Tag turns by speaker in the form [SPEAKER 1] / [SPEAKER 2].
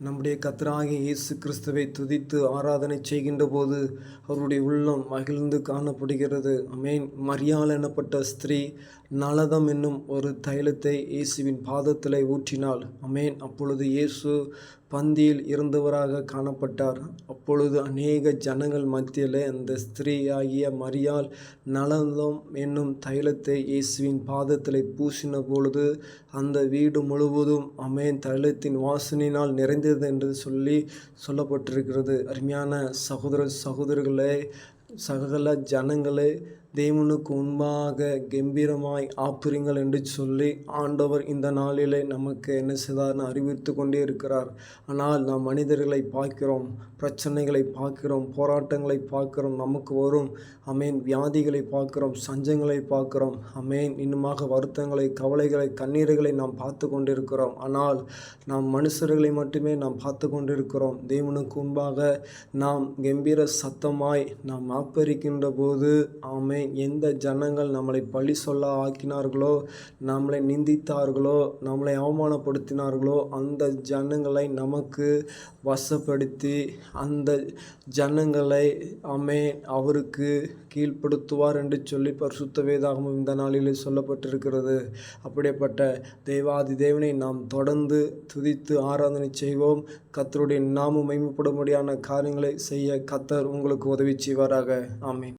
[SPEAKER 1] நம்முடைய கத்தராகிய இயேசு கிறிஸ்துவை துதித்து ஆராதனை செய்கின்ற போது அவருடைய உள்ளம் மகிழ்ந்து காணப்படுகிறது. அமேன் மரியாள் எனப்பட்ட ஸ்திரீ நலதம் என்னும் ஒரு தைலத்தை இயேசுவின் பாதத்தில் ஊற்றினாள். அமேன் அப்பொழுது இயேசு பந்தியில் இருந்தவராக காணப்பட்டார். அப்பொழுது அநேக ஜனங்கள் மத்தியிலே அந்த ஸ்திரீயாகிய மரியால் நலந்தோம் என்னும் தைலத்தை இயேசுவின் பாதத்தில் பூசின பொழுது அந்த வீடு முழுவதும் அமேன் தைலத்தின் வாசனையினால் நிறைந்தது என்று சொல்லி சொல்லப்பட்டிருக்கிறது. அருமையான சகோதர சகோதரர்களே சகல ஜனங்களே தேவனுக்கு முன்பாக கம்பீரமாய் ஆப்புறீங்கள் என்று சொல்லி ஆண்டவர் இந்த நாளிலே நமக்கு என்ன செய்தார்னு அறிவித்து கொண்டே இருக்கிறார். ஆனால் நாம் மனிதர்களை பார்க்கிறோம் பிரச்சனைகளை பார்க்கிறோம் போராட்டங்களை பார்க்கிறோம் நமக்கு வரும் அமேன் வியாதிகளை பார்க்கிறோம் சஞ்சங்களை பார்க்கிறோம் அமேன் இன்னுமாக வருத்தங்களை கவலைகளை கண்ணீர்களை நாம் பார்த்து கொண்டிருக்கிறோம். ஆனால் நாம் மனுஷர்களை மட்டுமே நாம் பார்த்து கொண்டிருக்கிறோம். தேவனுக்கு முன்பாக நாம் கம்பீர சத்தமாய் நாம் ஆப்பரிக்கின்ற போது ஆமை எந்த ஜனங்கள் நம்மளை பழி சொல்ல ஆக்கினார்களோ நம்மளை நிந்தித்தார்களோ நம்மளை அவமானப்படுத்தினார்களோ அந்த ஜனங்களை நமக்கு வசப்படுத்தி அந்த ஜனங்களை ஆமை அவருக்கு கீழ்ப்படுத்துவார் என்று சொல்லி பரிசுத்த வேதாகமும் இந்த நாளிலே சொல்லப்பட்டிருக்கிறது. அப்படிப்பட்ட தேவாதி தேவனை நாம் தொடர்ந்து துதித்து ஆராதனை செய்வோம். கத்தருடைய நாமும் மைமைப்படும்படியான காரியங்களை செய்ய கத்தர் உங்களுக்கு உதவி செய்வாராக. ஆமே